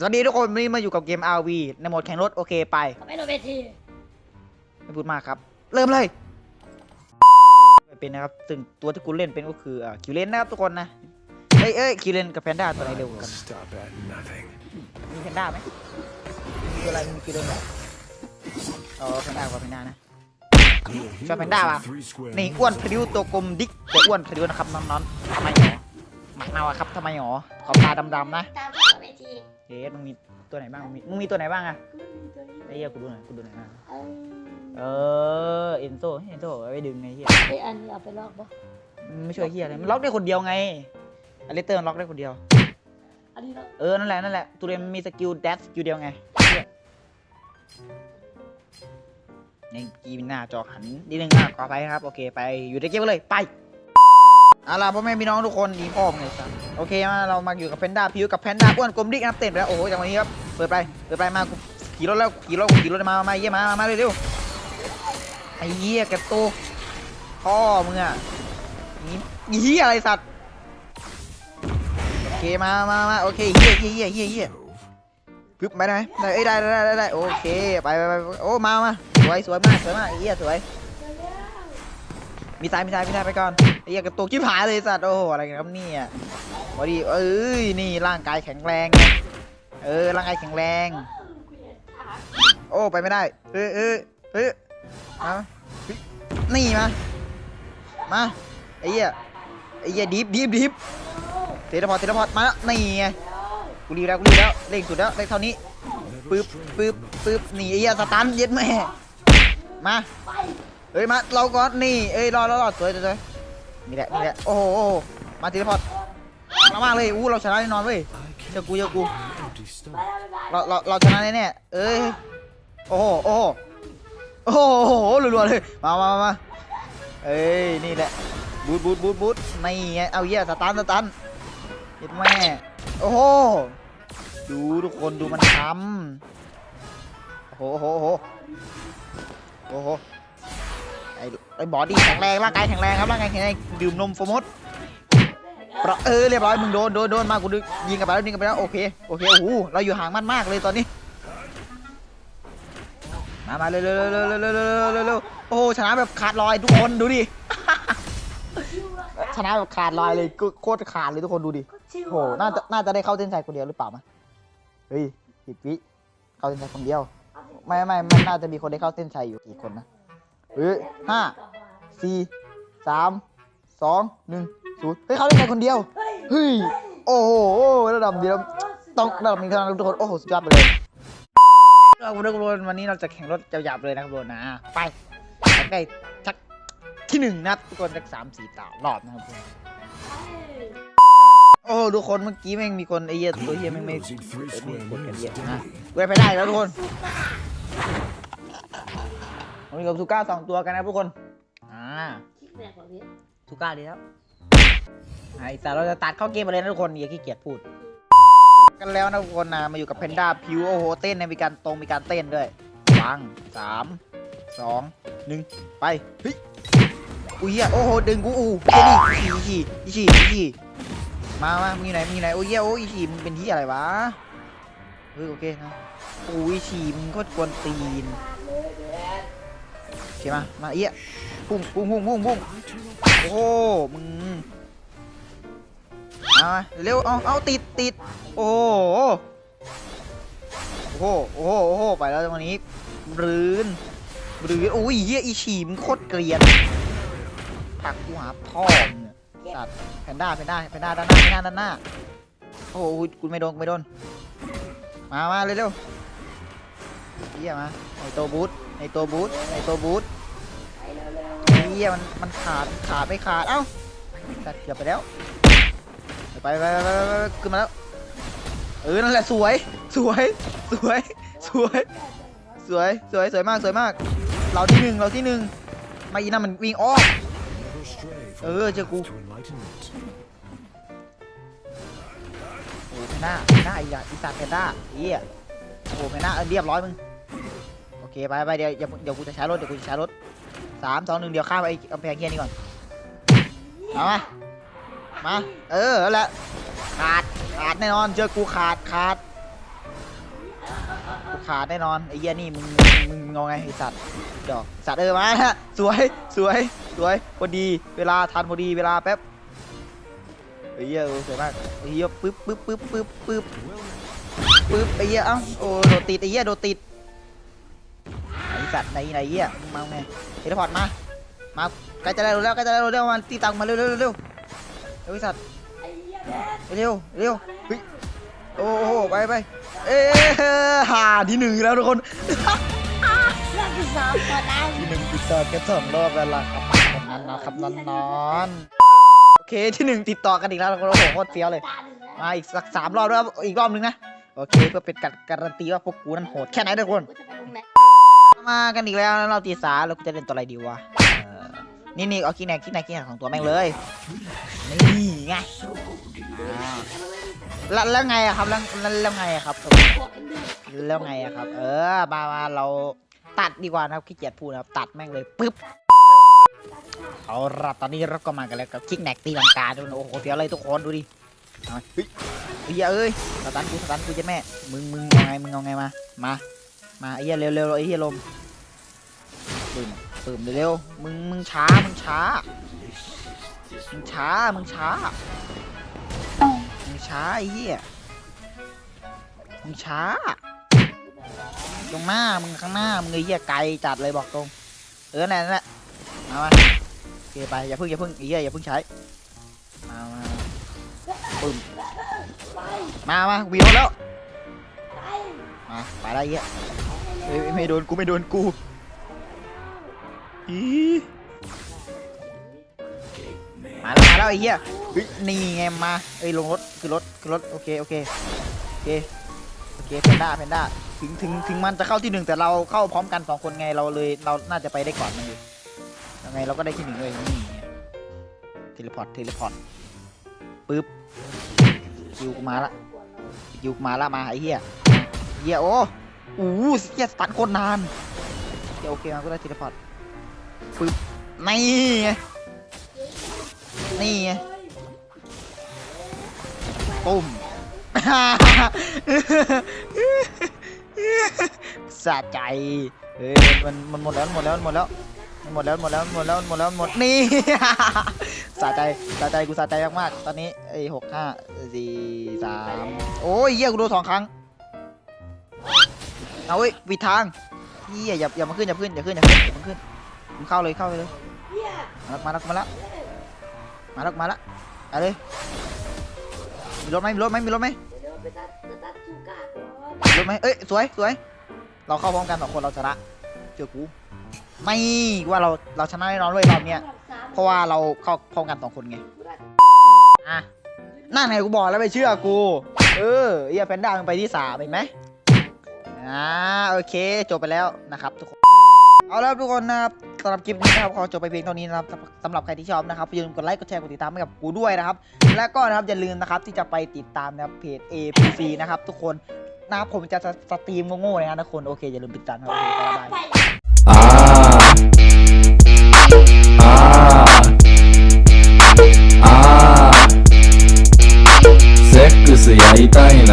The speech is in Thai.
สวัสดีทุกคนวันนี้มาอยู่กับเกม RV ในโหมดแข่งรถโอเคไปไม่โดนเวทีไม่พูดมากครับ เริ่มเลยเป็นนะครับซึ่งตัวที่กูเล่นเป็นก็คืออ่าคิวเลนนะครับทุกคนนะเอ้ยเอ้ยคิวเลนกับแพนด้าตัวไหนเร็วกว่ากัน Stop at nothing. มีแพนด้าไหมมีตัวอะไรมีคิวเลนไหมอ๋อแพนด้ากว่าแพนด้านะ ชอบแพนด้าป่ะ Three square นี่อ้วนพริ้วตัวกลมดิ๊กแต่อ้วนพริ้วนะครับน้องๆทำไมหรอหมักเนาอะครับทำไมหรอขอบตาดำๆนะ ตามที่โดน เวทีเอ๊ะมึงมีตัวไหนบ้างมึงมีมึงมีตัวไหนบ้างอะไอ้เหี้ยกูดูหน่อยกูดูหน่อยนะเอ้ยเออเอ็นโซเอ็นโซเอาไปดึงไงเฮียเอ้ยอันนี้เอาไปลอกปะไม่ช่วยเฮียเลยมันล็อกได้คนเดียวไงอลิเตอร์มันล็อกได้คนเดียว อันนี้ลอกเออ นั่นแหละ นั่นแหละตัวเรียนมันมีสกิลแดสสกิลเดียวไงเหี้ยนี่กีหน้าจอหันนิดนึงอะขออภัยครับ โอเค ไป อยู่ในเกมกันเลย ไป เอาล่ะพ่อแม่พี่น้องทุกคนดีพ่อมเลยสัสโอเคมาเรามาอยู่กับแพนด้าพิวกับแพนด้าอ้วนกลมดิ๊กนะครับเต้นไปแล้วโอ้โหจังหวะนี้ครับเปิดไปเปิดไปมาขี่รถแล้วขี่รถขี่รถมามาเยี่ยมามามาเร็วๆไอ้เหี้ยกระตุกพ่อมึงอะนี่เหี้ยอะไรสัตว์โอเคมามามาโอเคเฮียเฮียเฮียเฮียเฮียปึ๊บไปได้ไหมได้ได้ได้ได้โอเคไปไปไปโอ้มามาสวยสวยมากสวยมากเฮียสวยมีสายมีสายมีสายไปก่อน เฮียกระตุกชิบหายเลยสัตว์โอ้โหอะไรกันครับเนี่ยพอดีเอ้ยนี่ร่างกายแข็งแรงเออร่างกายแข็งแรง โอ้ไปไม่ได้เออเออเออมาเฮ้ยนี่มามาไอ้เหี้ยไอ้เหี้ยดิฟดิฟดิฟเทเลพอร์ตเทเลพอร์ตมาแล้วนี่ไงกูรีบแล้วกูรีบแล้วเร่งสุดแล้วเร่งเท่านี้ปึ๊บปึ๊บปึ๊บหนีไอ้เหี้ยสตันเย็ดแม่มาเฮ้ยมาเราก่อนนี่เอ้ยรอรอรอสวยสวย นี่แหละนี่แหละโอ้โหโอ้โหมาทเลพอร์ตมากเลยอู้เราชนะแน่นอนเว้ยเจ้ากูเจ้ากูเราเราเราชนะแน่ๆเอ้ยโอ้โหโอ้โหโอ้โหโอ้โหรัวๆเลยมามามาเอ้ยนี่แหละบูทบูทบูทบูทนี่ไงเอาเหี้ยสตันสตันเย็ดแม่โอ้โหดูทุกคนดูมันทำโอ้โหโอ้โหโอ้โห ไอ้บอดี้แข็งแรงร่างกายแข็งแรงครับร่างกายแข็งแรงดื่มนมโฟมดเออเรียบร้อยมึงโดนโดนโดนมากูยิงกันไปแล้วยิงกันไปแล้วโอเคโอเคโอ้โหเราอยู่ห่างมันมากเลยตอนนี้มามาเร็วเร็วเร็วเร็วเร็วเร็วเร็วโอ้ชนะแบบขาดลอยทุกคนดูดิชนะแบบขาดลอยเลยโคตรขาดเลยทุกคนดูดิโอ้โหน่าจะน่าจะได้เข้าเส้นชัยคนเดียวหรือเปล่ามั้ยเฮ้ยสิบวิเข้าเส้นชัยคนเดียว ไม่ไม่ไม่น่าจะมีคนได้เข้าเส้นชัยอยู่กี่คนนะเฮ้ยห้า สี่สามสองหนึ่งศูนย์เฮ้ยเข้าเส้นชัยคนเดียวเฮ้ยโอ้โหระดับเดียวต้องระดับนี้เท่านั้นทุกคนโอ้โหสุดยอดไปเลยเราทุกคนวันนี้เราจะแข่งรถยาวๆเลยนะครับทุกคนนะไปใกล้ชักที่หนึ่งนะครับทุกคนสักสามสี่ตารอบนะครับทุกคนโอ้ทุกคนเมื่อกี้แม่งมีคนไอ้เหี้ยตัวเหี้ยแม่งไม่ Those eat three เออ square มีกดกัน meals เหี้ย daily. นะเว้ยไปได้แล้วทุกคนผมมีกับทูก้าสองตัวกันนะทุกคน อ่าคิดแรงกว่านี้ทูก้าดีแล้วไอ้แต่เราจะตัดเข้าเกมไปเลยนะทุกคนอย่าขี้เกียจพูด กันแล้วนะทุกคนนะมาอยู่กับเพนด้าพิวโอ้โหเต้นนะมีการตรงมีการเต้นด้วยวางสามสองหนึ่งไปเฮ้ยอุ้ยเหี้ยโอ้โหดึงกูอู้เจนี่อีฉี่อีฉี่อีฉี่มามามีไหนมีไหนโอ้ยเหี้ยโอ้ยอีฉี่มึงเป็นที่อะไรวะเฮ้ยโอเคนะโอ้ยอีฉี่มึงโคตรกวนตีนโอ เคมา มาเอี้ยพุ่งพุ่งพุ่งพุ่งพุ่งโอ้มึงเอามาเร็วเอาเอาติดติดโอ้โหโอ้โหโอ้โหไปแล้วตรงนี้บรืนบรืนโอ้ยเหี้ยอีฉีมโคตรเกลียนปักกูหาพ่อมึงอะสัตว์แพนด้าแพนด้าแพนด้าด้านหน้าแพนด้าด้านหน้าโอ้โหกูไม่โดนกูไม่โดนมามาเร็วๆเหี้ยมาไอโตบูท ไอตัวบูทไอตัวบูทเหี้ยมันมันขาดขาดไม่ขาดเอ้าสัตว์เกือบไปแล้วไปไปไปไปไปไปขึ้นมาแล้วเออนั่นแหละสวย สวย สวย สวย สวย สวย สวยมาก สวยมาก เราที่หนึ่งเราที่หนึ่งมาอีนั่นมันวิ่งอ้อม Never stray from Ừ, the chưa path cu. to enlightenment. โอ้แพนด้าแพนด้าอีกอีสัตว์แพนด้าเฮียโอ้แพนด้าเออเรียบร้อยมึง เคไปไปเดี๋ยวเดี๋ยวเดี๋ยวกูจะใช้รถเดี๋ยวกูจะใช้รถสามสองหนึ่งเดี๋ยวข้ามไปไอ้กำแพงเฮียนี่ก่อนเอามามาเออแหละขาดขาดแน่นอนเจอกูขาดขาดขาดแน่นอนไอ้เหี้ยนี่มึงมึงงอไงไอ้สัตว์ดอกสัตว์เออมาฮะสวยสวยสวยพอดีเวลาทันพอดีเวลาแป๊บไอ้เหี้ยเออสวยมากไอ้เหี้ยปึ๊บปึ๊บปึ๊บปึ๊บปึ๊บปึ๊บไอ้เหี้ยเอ้าโอ้โดดติดไอ้เหี้ยโดดติด สัตว์ไหนไหนเหี้ยมึงมาไงเทเลพอร์ตมา มาใกล้จะได้รู้แล้วใกล้จะได้รู้แล้วมันตีตังค์มาเร็วเร็วเร็วเร็วเร็วไอ้สัตว์ไอ้เหี้ยแดนเร็วเร็วเฮ้ยโอ้โหไปไปเอ้หาที่หนึ่งแล้วทุกคนรอบที่สองก่อนนะที่หนึ่งติดต่อกันสองรอบแล้วล่ะครับนอนนะครับนอนนอนโอเคที่หนึ่งติดต่อกันอีกแล้วทุกคนโอ้โหโคตรเฟี้ยวเลยตาหนึ่งนะมาอีกสักสามรอบแล้วอีกรอบหนึงนะโอเคเพื่อเป็นการการันตีว่าพวกกูนั้นโหดแค่ไหนทุกคนกูจะไปลงแมากันอีกแล้วเราตีสาแล้วกูจะเล่นตัวอะไรดีวะเออนี่นี่เอาขี้แนกขี้แนกขี้แนกของตัวแม่งเลยนี่ไงอ่าแล้วแล้วไงอะครับแล้วแล้วแล้วไงอะครับแล้วไงอะครับ เออมามาเราตัดดีกว่านะครับขี้เกียจพูดนะครับตัดแม่งเลยปึ๊บเอาละตอนนี้เราก็มากันแล้วกับคิกแนกตีลังกาด้วยนะโอ้โหเสียวเลยทุกคนดูดิเอาเฮ้ยเฮ้ยเอ้ยสตันกูสตันกูจะแม่มึงมึงเอาไงมึงเอาไงมามา มาไอ้เหี้ยเร็วเร็วไอ้เหี้ยลมปึ่มปึ่มเร็วๆมึงมึงช้ามึงช้ามึงช้ามึงช้ามึงช้าไอ้เหี้ยมึงช้าตรงหน้ามึงข้างหน้ามึงไอ้เหี้ยไกลจัดเลยบอกตรง เออนั่นแหละมามาโอเคไปอย่าเพิ่งอย่าเพิ่งไอ้เหี้ยอย่าเพิ่งใช้มามาปึ้มมามาวีรถแล้วมาไปได้เหี้ย เฮ้ยไม่โดนกูไม่โดนกูอีมาแล้วมาแล้วไอ้เหี้ยเฮ้ยนี่ไงมาเอ้ยลงรถคือรถคือรถโอเคโอเคโอเคโอเคเพนด้าเพนด้าถึงถึงถึงมันจะเข้าที่หนึ่งแต่เราเข้าพร้อมกันสองคนไงเราเลยเราน่าจะไปได้ก่อนมันอยู่ยังไงเราก็ได้ที่หนึ่งเลยนี่เทเลพอร์ตเทเลพอร์ตปึ๊บคิวกูมาละคิวกูมาละมาไอ้เหี้ยเหี้ยโอ้ อ้โหเหี้ยสตันโคตรนานเดี๋ยวโอเคมาก็ได้ทเลพอร์ตปึ๊บนี่ไงนี่ไงปุ้มสะใจเฮ้ยมันมันหมดแล้วมันหมดแล้วมันหมดแล้วมันหมดแล้วหมดแล้วหมดแล้วหมดแล้วหมดนี่สะใจสะใจกูสะใจมากๆตอนนี้ไอ้หกห้าสี่สามโอ้ยเหี้ยกูโดนสองครั้ง เอาเว้ยปิดทางเียอย่าอย่ามาขึ้นอย่าขึ้นอย่าขึ้นอย่าขึ้นอย่ามาขึ้นมึงเข้าเลยเข้าไปเลยมาแล้วมาแล้วมาแล้วมาแล้วเอาเลยมีรถไหมมีรถไหมมีรถไหมมีร์ก่อนรู้ไหมเอ้ยสวยสวยเราเข้าพร้อมกันสองคนเราชนะเจอกูไม่ว่าเราเราชนะแน่นอนเลยรอบเนี้ยเพราะว่าเราเข้าพร้อมกันสองคนไงอะนั่นไงกูบอกแล้วไม่เชื่อกู เออเอียแพนด้ามึงไปที่สามเห็นไหม อ่าโอเคจบไปแล้วนะครับทุกคนเอาละทุกคนนะครับสำหรับคลิปนี้นะครับขอจบไปเพียงเท่านี้นะครับสำหรับใครที่ชอบนะครับอย่าลืมกดไลค์กดแชร์กดติดตามให้กับกูด้วยนะครับ แล้วก็นะครับอย่าลืมนะครับที่จะไปติดตามนะครับเพจ APC นะครับทุกคนนะผมจะสตรีมโง่ๆนะทุกคนโอเคอย่าลืมติดตามครับบ๊ายบายセックスやりたいな